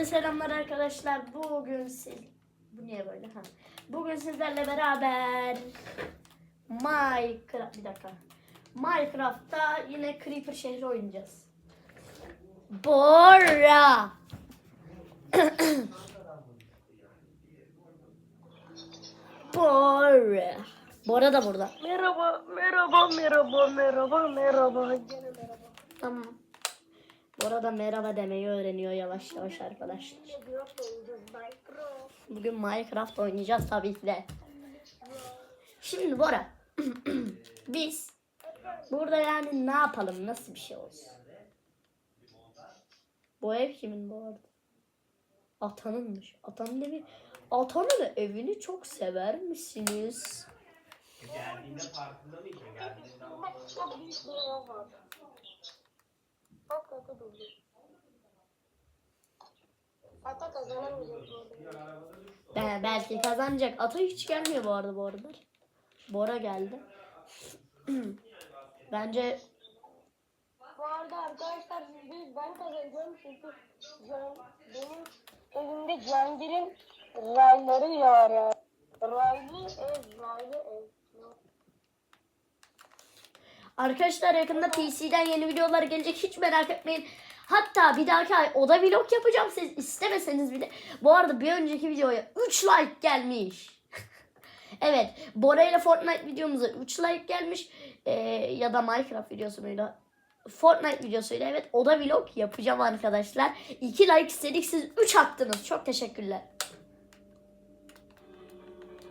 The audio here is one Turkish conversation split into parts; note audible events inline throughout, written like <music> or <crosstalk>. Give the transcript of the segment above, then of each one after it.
Hepinize selamlar arkadaşlar. Bugün siz... Bu niye böyle? Ha. Bugün sizlerle beraber Minecraft... Bir dakika. Minecraft'ta yine Creeper şehri oynayacağız. Bora! <coughs> Bora. Bora da burada. Merhaba, merhaba, merhaba, merhaba, merhaba. Gene merhaba. Tamam. Bora da merhaba demeyi öğreniyor yavaş yavaş arkadaşlar. Bugün Minecraft oynayacağız tabii ki de. Şimdi Bora. <clears throat> Biz burada yani ne yapalım? Nasıl bir şey olsun? Bu ev kimin bu arada? Atanınmış. Atanın evi. Atanın evini çok sever misiniz? Geldiğinde farkında mıydın? Geldiğinde Bak kaka durdu. Ata kazanamayacak bu arada. Ben, belki kazanacak. Ata hiç gelmiyor bu arada bu aralar. Bora geldi. <clears throat> Bence Bu arada arkadaşlar ben kazanacağım çünkü can, benim evimde Cihangir'in rayları var ya. Raylı ev, raylı ev. Arkadaşlar yakında PC'den yeni videolar gelecek hiç merak etmeyin. Hatta bir dahaki ay oda vlog yapacağım siz istemeseniz bile. Bu arada bir önceki videoya 3 like gelmiş. <laughs> evet Bora ile Fortnite videomuza 3 like gelmiş. Ee, ya da Minecraft videosuyla. Fortnite videosuyla evet oda vlog yapacağım arkadaşlar. 2 like istedik siz 3 attınız. Çok teşekkürler.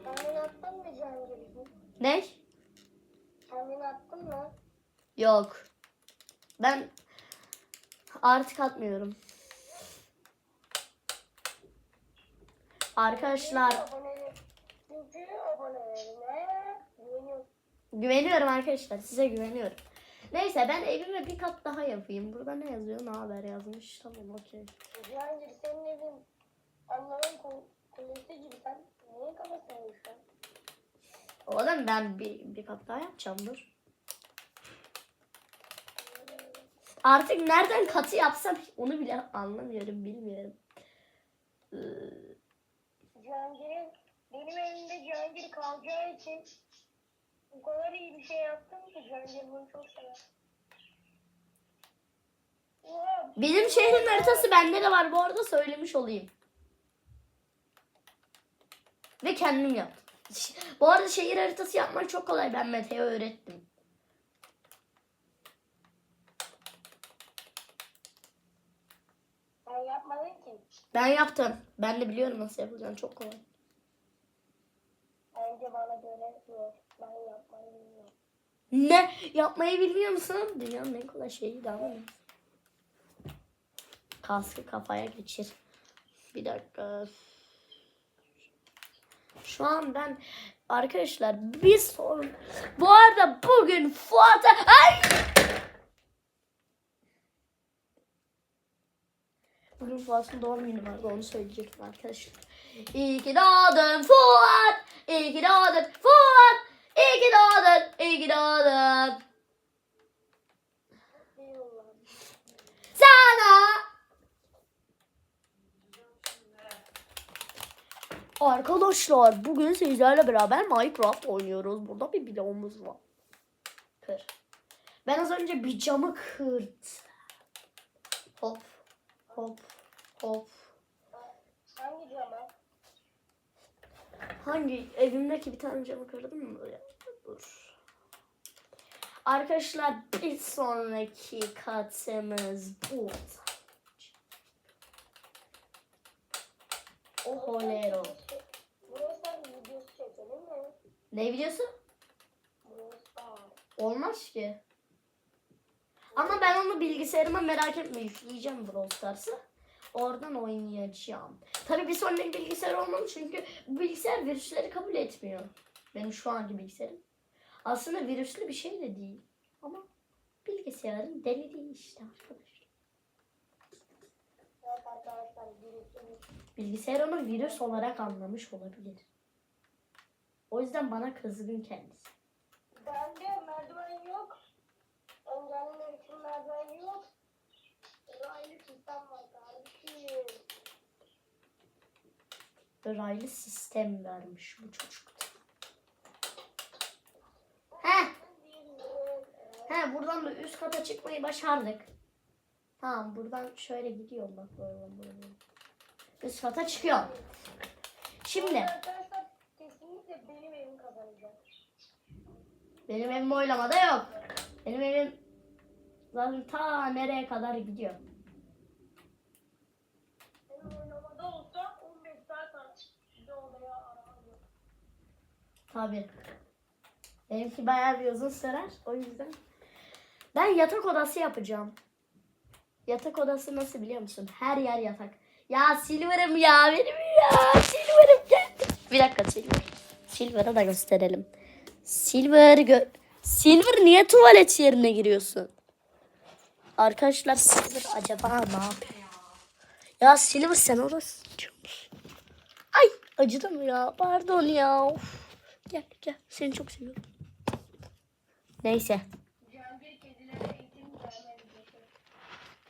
Kendin attın mı Cihangir'i? Ne? Kendin attın mı? Yok. Ben artık atmıyorum. Arkadaşlar güveniyorum. arkadaşlar. Size güveniyorum. Neyse ben evime bir kat daha yapayım. Burada ne yazıyor? Ne haber yazmış. Tamam okey. Cihangir senin evin Allah'ın kul- kulesi gibi sen niye kafasını an? Oğlum ben bir, bir kat daha yapacağım dur. Artık nereden katı yapsam onu bile anlamıyorum bilmiyorum. Ee, Cihangir'in benim evimde Cihangir kalacağı için bu kadar iyi bir şey yaptım ki Cihangir bunu çok sever. Oha, Bizim şehrin haritası bende de var bu arada söylemiş olayım. Ve kendim yaptım. <laughs> Bu arada şehir haritası yapmak çok kolay. Ben Mete'ye öğrettim. Ben Ben yaptım. Ben de biliyorum nasıl yapacağını. Çok kolay. Bence bana göre zor. Ben yapmayı bilmiyorum. Ne? Yapmayı bilmiyor musun? Dünyanın en kolay şeyi daha mı? Kaskı kafaya geçir. Bir dakika. Şu an ben arkadaşlar bir sorun. Bu arada bugün Fuat'a ay Bugün Fuat'ın doğum günü vardı onu söyleyecektim arkadaşlar. İyi ki doğdun Fuat. İyi ki doğdun Fuat. İyi ki doğdun. İyi ki doğdun. Sana. Arkadaşlar bugün sizlerle beraber Minecraft oynuyoruz. Burada bir bloğumuz var. Kır. Ben az önce bir camı kırdım. Hop hop. Hangi cama? Hangi evimdeki bir tane camı kırdım mı? Dur. Arkadaşlar bir sonraki katımız bu. Oholero. Ne videosu? Burası Olmaz ki. Ama ben onu bilgisayarıma merak etme yükleyeceğim Brawl Stars'ı. Oradan oynayacağım. Tabii bir sonraki bilgisayar olmalı çünkü bu bilgisayar virüsleri kabul etmiyor. Benim şu anki bilgisayarım. Aslında virüslü bir şey de değil. Ama bilgisayarın deliliği işte arkadaşlar. Bilgisayar onu virüs olarak anlamış olabilir. O yüzden bana kızgın kendisi. Bende merdiven yok. Yok. Raylı sistem vermiş bu çocukta. He. He buradan da üst kata çıkmayı başardık. Tamam buradan şöyle gidiyorum bak böyle böyle. Üst kata çıkıyorum. Şimdi benim evim oylamada yok. Benim evim zaten ta nereye kadar gidiyor. Benim oynamada olsa 15 saat aç. Bir de odaya aramıyor. Tabii. Benimki bayağı bir uzun sürer. O yüzden. Ben yatak odası yapacağım. Yatak odası nasıl biliyor musun? Her yer yatak. Ya Silver'ım ya benim ya. Silver'ım geldi. Bir dakika Silver. Silver'a da gösterelim. Silver gö Silver niye tuvalet yerine giriyorsun? Arkadaşlar Silver acaba ne yapıyor? Ya Silver sen orada sıçıyor? Ay acıdı mı ya? Pardon ya. Of. Gel gel seni çok seviyorum. Neyse.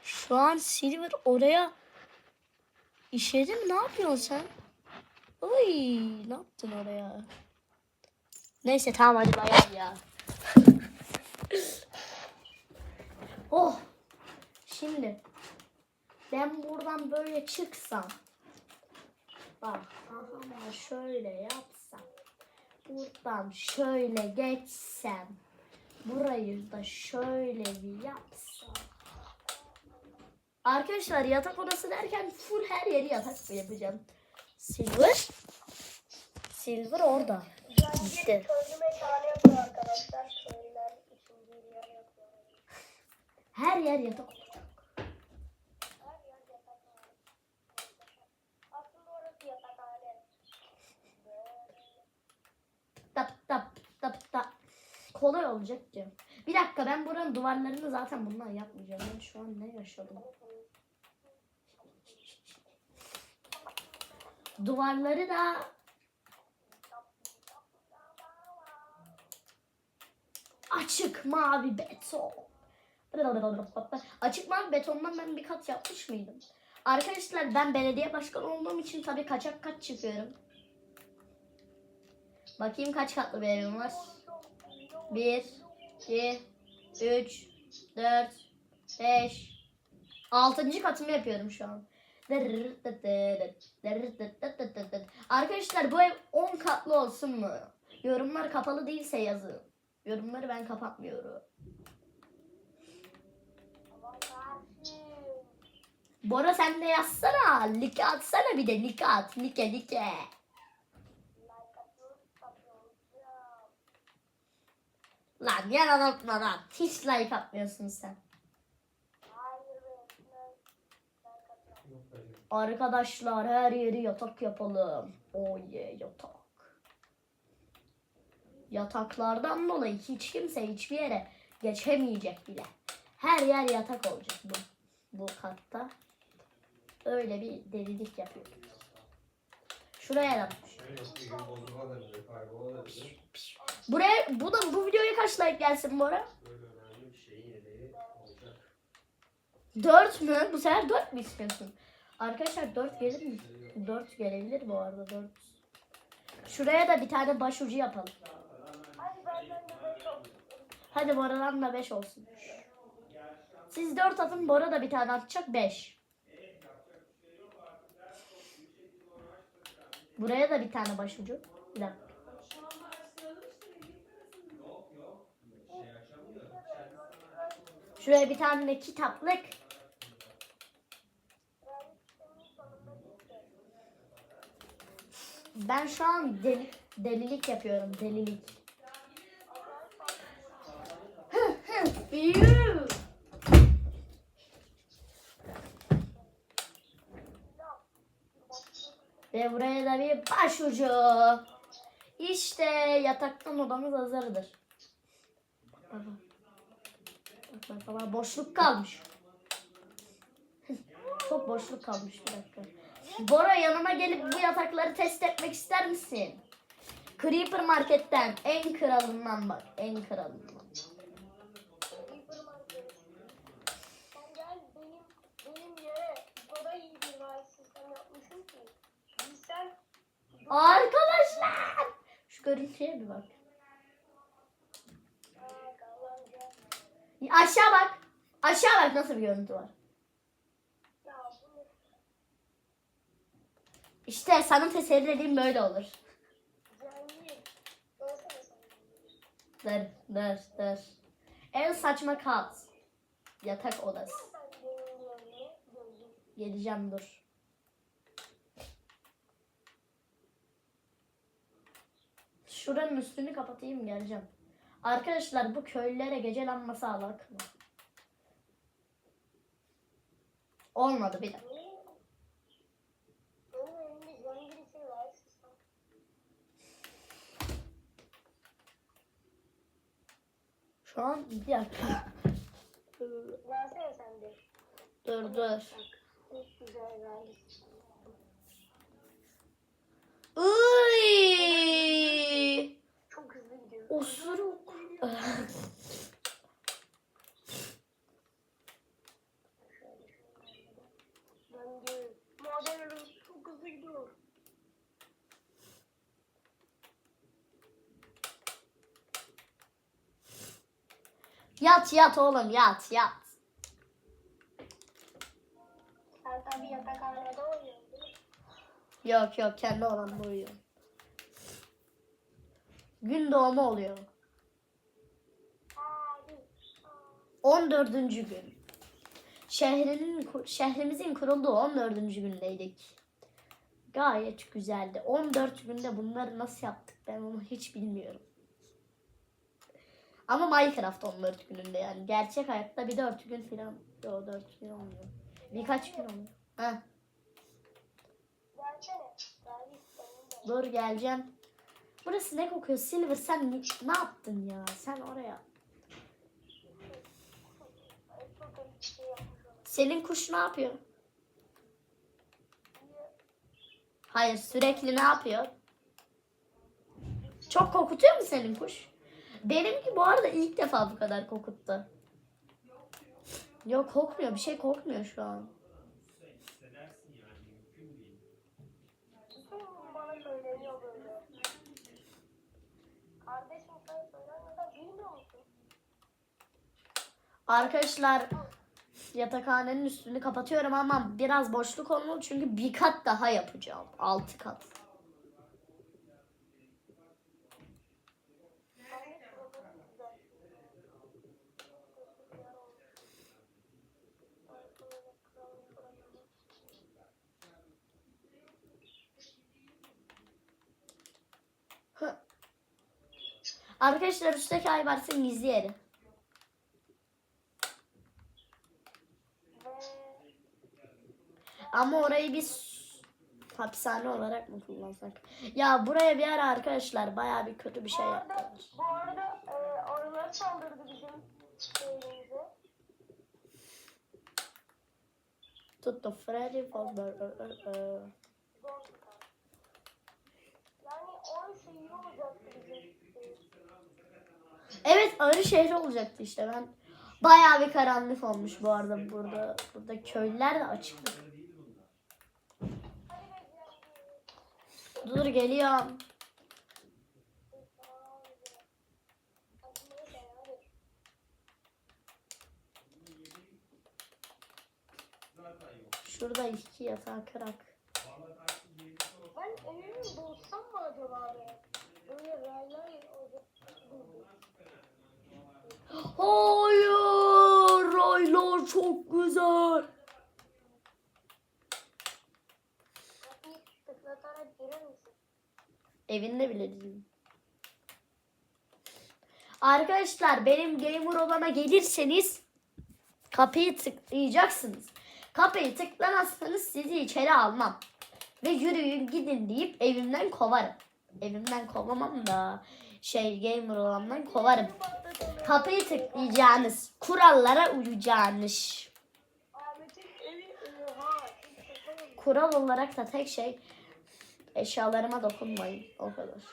Şu an Silver oraya işedi mi? Ne yapıyorsun sen? Oy ne yaptın oraya? Neyse tamam hadi bayağı ya. <laughs> oh. Şimdi ben buradan böyle çıksam. Bak aha şöyle yapsam. Buradan şöyle geçsem. Burayı da şöyle bir yapsam. Arkadaşlar yatak odası derken full her yeri yatak yapacağım. Silver. Silver orada. İşte. Her yer yatak olacak. Her yer yatakhane. Aslında orası yatakhane. Tap tap tap. Kolay olacak diyorum. Bir dakika ben buranın duvarlarını zaten bundan yapmayacağım. Ben şu an ne yaşadım? Duvarları da açık mavi beton. Açık mavi betondan ben bir kat yapmış mıydım? Arkadaşlar ben belediye başkanı olduğum için tabii kaçak kat çıkıyorum. Bakayım kaç katlı bir evim var. 1, 2, 3, 4, 5, 6. katımı yapıyorum şu an. Arkadaşlar bu ev 10 katlı olsun mu? Yorumlar kapalı değilse yazın. Yorumları ben kapatmıyorum. Bora sen de yazsana. Like atsana bir de like at. Like like. Lan yalan atma lan. Hiç like atmıyorsun sen. Arkadaşlar her yeri yatak yapalım. Oh yeah yatak. Yataklardan dolayı hiç kimse hiçbir yere geçemeyecek bile. Her yer yatak olacak bu, bu katta. Öyle bir delilik yapıyoruz. Şuraya da. Buraya bu da bu videoya kaç like gelsin olacak. 4 mü? Bu sefer 4 mü istiyorsun? Arkadaşlar 4 gelir mi? 4 gelebilir bu arada 4. Şuraya da bir tane başucu yapalım. Hadi Bora'dan da 5 olsun. Siz 4 atın Bora da bir tane atacak 5. Buraya da bir tane başucu. Bir dakika. Şey açamıyor. Şuraya bir tane de kitaplık. Ben şu an deli, delilik yapıyorum. Delilik. Ve buraya da bir başucu. İşte yataktan odamız hazırdır. Bak bak. Bak bak boşluk kalmış. <laughs> Çok boşluk kalmış bir dakika. Bora yanıma gelip bu yatakları test etmek ister misin? Creeper Market'ten en kralından bak. En kralından. Arkadaşlar. Şu görüntüye bir. Bak Allah'ım ya. Aşağı bak. Aşağı bak nasıl bir görüntü var. İşte sana teselli dediğim böyle olur. Dır dır dır. En saçma kat. Yatak odası. Geleceğim dur. Şuranın üstünü kapatayım geleceğim. Arkadaşlar bu köylülere gece lambası alak mı? Olmadı bir dakika. Şu an bir dakika. Versene sen de. Dur dur. Çok güzel layıksın. Iy! Çok hızlı gidiyor. Osuruk. Bence maden arası çok hızlı gidiyor. Yat yat oğlum yat yat. Değil mi? Yok yok kendi odamda uyuyorum. Gün doğumu oluyor. Abi. 14. gün. Şehrinin şehrimizin kurulduğu 14. gündeydik. Gayet güzeldi. 14 günde bunları nasıl yaptık ben onu hiç bilmiyorum. Ama Minecraft 14 gününde yani. Gerçek hayatta bir 4 gün falan. Yok 4 gün olmuyor. Birkaç gün oluyor. Heh, Gelsene. De. dur geleceğim. Burası ne kokuyor? Silver sen ne, ne yaptın ya? Sen oraya. Senin kuş ne yapıyor? Hayır sürekli ne yapıyor? Çok kokutuyor mu senin kuş? Benimki bu arada ilk defa bu kadar kokuttu. Yok kokmuyor bir şey kokmuyor şu an. Arkadaşlar yatakhanenin üstünü kapatıyorum ama biraz boşluk olmalı çünkü bir kat daha yapacağım. Altı kat. Arkadaşlar üstteki ay varsın gizli yeri. Ama orayı biz hapishane olarak mı kullansak? Ya buraya bir ara arkadaşlar bayağı bir kötü bir şey bu arada, yaptılar. bu arada e, arılar saldırdı bizim. Tuttu Freddy Fazbear. Yani o şehir olacaktı bizim. Evet arı şehri olacaktı işte ben. Bayağı bir karanlık olmuş bu arada burada. Burada köylüler de açık. Dur geliyorum. Şurada iki yatağı kırak. Ben evimi bulsam mı acaba? Böyle raylar olacak. Hayır. Raylar çok güzel. Evinde bile değilim. Arkadaşlar benim gamer odama gelirseniz kapıyı tıklayacaksınız. Kapıyı tıklamazsanız sizi içeri almam. Ve yürüyün gidin deyip evimden kovarım. Evimden kovamam da şey gamer odamdan kovarım. Kapıyı tıklayacağınız, kurallara uyacağınız. Kural olarak da tek şey eşyalarıma dokunmayın. O kadar.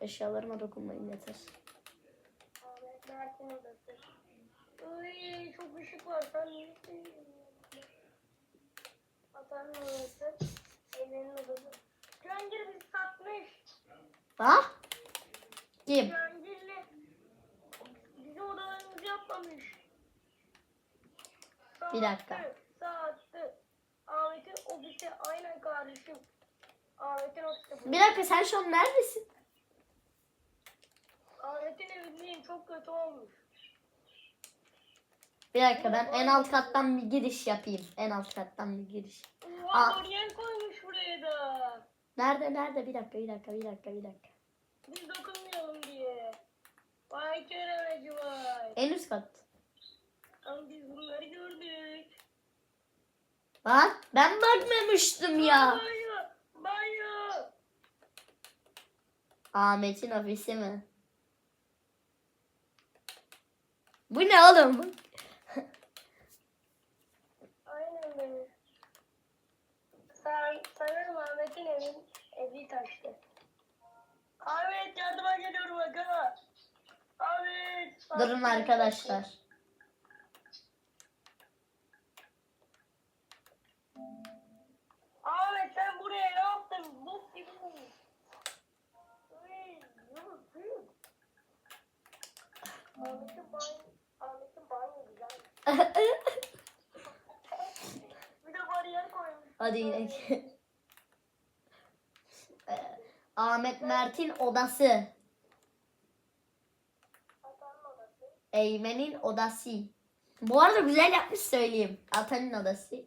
Eşyalarıma dokunmayın yeter. Çok ışık var. Sen neredesin? Atanın odası. Ellerin odası. Cihangir biz satmaya Ha? Kim? Cihangir'le bizi odalarımızı yapmamış. Bir dakika. Saatte, Saatte. Ahmet'in ofisi aynen kardeşim. Ahmet'in ofisi bu. Bir dakika sen şu an neredesin? Ahmet'in evindeyim çok kötü olmuş. Bir dakika ben en alt kattan bir giriş yapayım. En alt kattan bir giriş. Aa. Oraya koymuş buraya da. Nerede nerede? Bir dakika bir dakika bir dakika bir dakika. Biz diye. Vay keremeci vay. En üst kat. Ama biz bunları gördük. Lan ben bakmamıştım ya. Banyo. Banyo. Ahmet'in ofisi mi? Bu ne oğlum? Aynen benim. Sen, sanırım Ahmet'in evin evi taştı. Ahmet yardıma geliyorum aga. Durun arkadaşlar. Ahmet sen buraya ne yaptın? Bok gibi yuh. Ahmet'in banyo, Ahmet'in banyo güzel. Bir de bariyer koymuş. Hadi yine. <laughs> Ee, Ahmet Mert'in odası. Hatanın odası. Eymen'in odası. Bu arada güzel yapmış söyleyeyim. Atan'ın odası.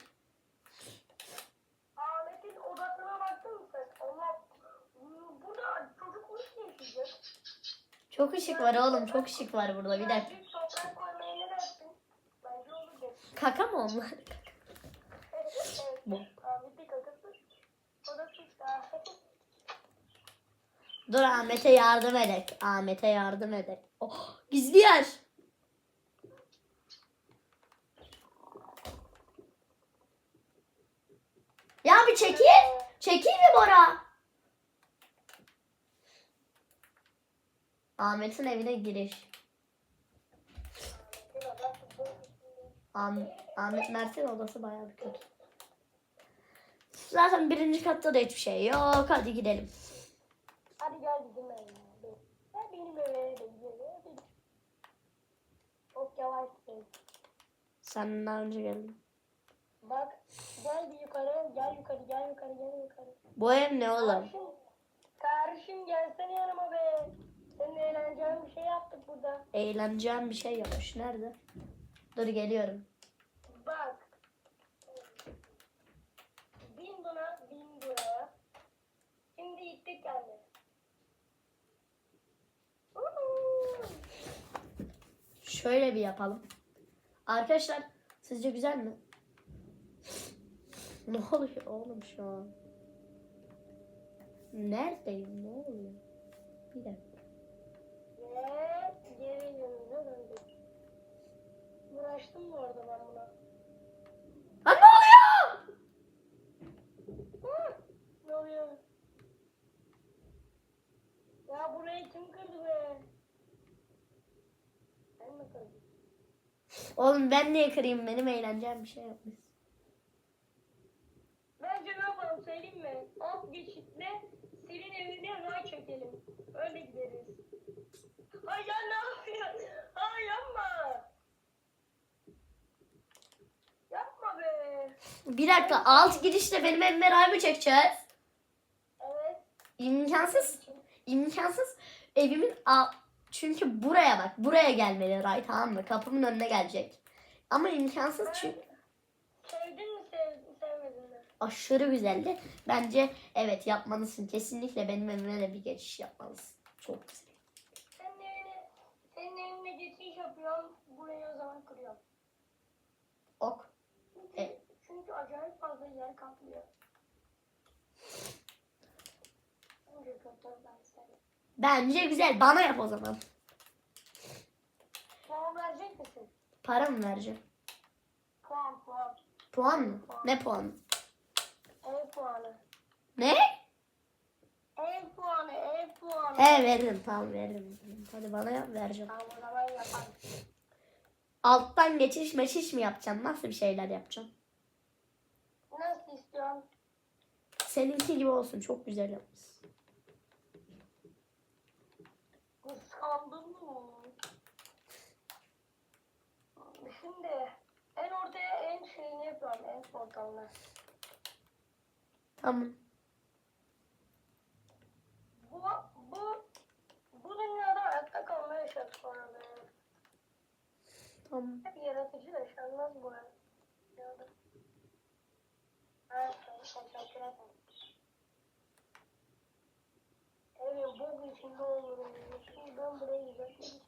Ahmet'in odasına baktın mı sen? Allah burada çocuk nasıl yaşayacak? Çok ışık var oğlum. Çok ışık var burada. Bir dakika. Ne dersin? Bence olur. Kaka mı onlar? <laughs> Bu. Ahmet'in kakası. Odası işte. Dur Ahmet'e yardım edek. Ahmet'e yardım edek. Oh, gizli yer. Ya bir çekil. Çekil mi Bora? Ahmet'in evine giriş. Bu. Ahmet, Mert'in odası bayağı bir kötü. Zaten birinci katta da hiçbir şey yok. Hadi gidelim. Hadi gel bizim. Gel benim eve de gidelim. Çok yavaş. Sen daha önce geldin. Bak gel bir yukarı. Gel yukarı gel yukarı gel yukarı. Bu ev ne oğlum? Kardeşim, kardeşim gelsene yanıma be. Senin eğleneceğin bir şey yaptık burada. Eğleneceğim bir şey yapmış. Nerede? Dur geliyorum. Bak. Bin buna, bin buraya. Şimdi gittik geldi. Şöyle bir yapalım. Arkadaşlar sizce güzel mi? Ne oluyor oğlum şu an? Neredeyim? Ne oluyor? Bir dakika. Ve geri yönüne döndük. Uğraştım bu arada ben buna. Ha ne oluyor? Hı, Ne oluyor? Ya burayı kim kırdı be? Ben mi kırdım? Oğlum ben niye kırayım? Benim eğleneceğim bir şey yapmış. Bence ne yapalım söyleyeyim mi? Alt geçitle senin evine ray çekelim. Öyle gideriz. Ay ya ne yapıyorsun? Ay yapma. Yapma be. Bir dakika alt girişte benim evime ray mı çekeceğiz? Evet. İmkansız. İmkansız. Evimin a çünkü buraya bak. Buraya gelmeli ray tamam mı? Kapımın önüne gelecek. Ama imkansız çünkü Sevdin mi sev, sevmedin mi? aşırı güzeldi. Bence evet yapmalısın. Kesinlikle benim evime de bir geçiş yapmalısın. Çok güzel. Senin evine, senin evine geçiş yapıyorum. Burayı o zaman kırıyorum. Ok. Çünkü, Evet. çünkü acayip fazla yer kaplıyor. Bence kötü ben. Bence güzel. Bana yap o zaman. Puan verecek misin? Para mı vereceğim? Puan puan. Puan mı? Ne puanı? Ev puanı. Ne? Ev puanı, ev puanı. He veririm. Tamam veririm. Hadi bana yap vereceğim. Tamam o zaman yaparım. Alttan geçiş meşiş mi yapacağım? Nasıl bir şeyler yapacağım? Nasıl istiyorsun? Seninki gibi olsun. Çok güzel yapmışsın. aldın mı? Şimdi en ortaya en şeyini yapıyorum. En portalına. Tamam. Bu, bu, bu dünyada hayatta kalmaya çalışıyorum. Tamam. Hep yaratıcı yaşanmaz bu dünyada. Evet, teşekkür ederim. Evet, bok içinde olurum. Şimdi ben buraya gideceğim.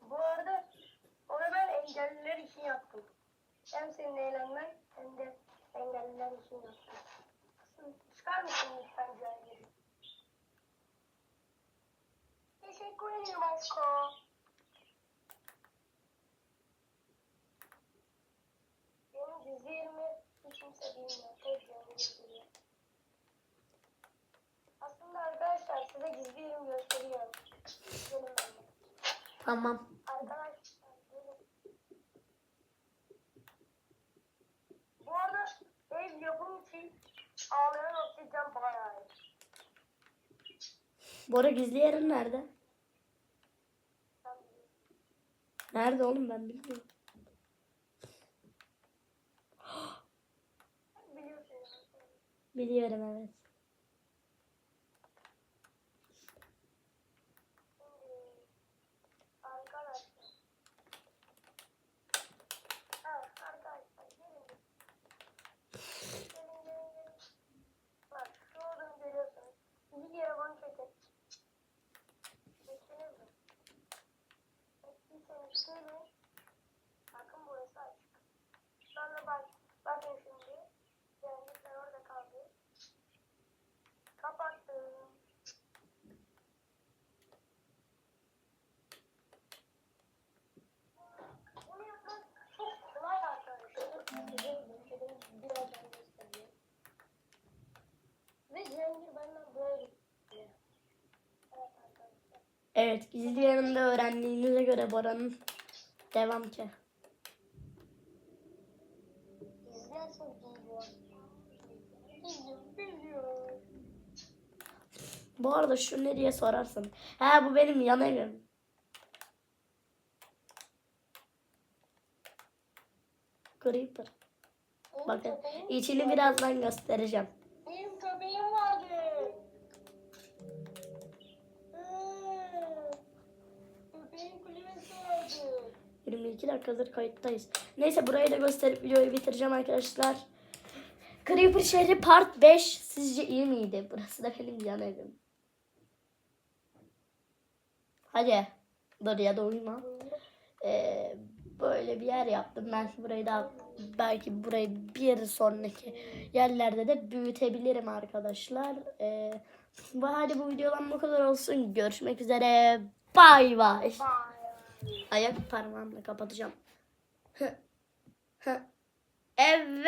Bu arada onu ben engelliler için yaptım. Hem senin eğlenmen hem de engelliler için yaptım. Çıkar mısın lütfen Cahil? Aşkım. Benim gizli yerimi hiç kimse bilmiyor. Tek. Aslında arkadaşlar size gizli yerimi gösteriyorum. Gelin benimle. Tamam. Arkadaşlar gelin. Bu arada ev yapım için ağlayan oksijen bayağı iyi. Bora gizli yerin nerede? Sen Nerede oğlum ben bilmiyorum. Biliyorum evet. Şimdi arkadaşlar. Ha arkadaşlar gelin. Gelin gelin gelin. Bak şu odayı görüyorsunuz. Bir yere bunu çekin. Çektiniz mi? Gelin. Bakın burası açık. Sonra bak, bakın şimdi. Cengizler orada kaldı. Kapattım. Bunu yapmak çok kolay arkadaşlar. Birazdan göstereyim. Ve Cengiz benden böyle. Evet yerinde öğrendiğinize göre Bora'nın devam ki. Bu arada şu ne diye sorarsın. Ha bu benim yan evim. Creeper. Bakın içini birazdan göstereceğim. 22 dakikadır kayıttayız. Neyse burayı da gösterip videoyu bitireceğim arkadaşlar. Creeper şehri part 5 sizce iyi miydi? Burası da benim yan evim. Hadi. Dur ya da uyuma. Ee, böyle bir yer yaptım. Ben burayı da belki burayı bir sonraki yerlerde de büyütebilirim arkadaşlar. Ee, hadi bu videodan bu kadar olsun. Görüşmek üzere. Bay bay. Bye. Ayak parmağımla kapatacağım. evet.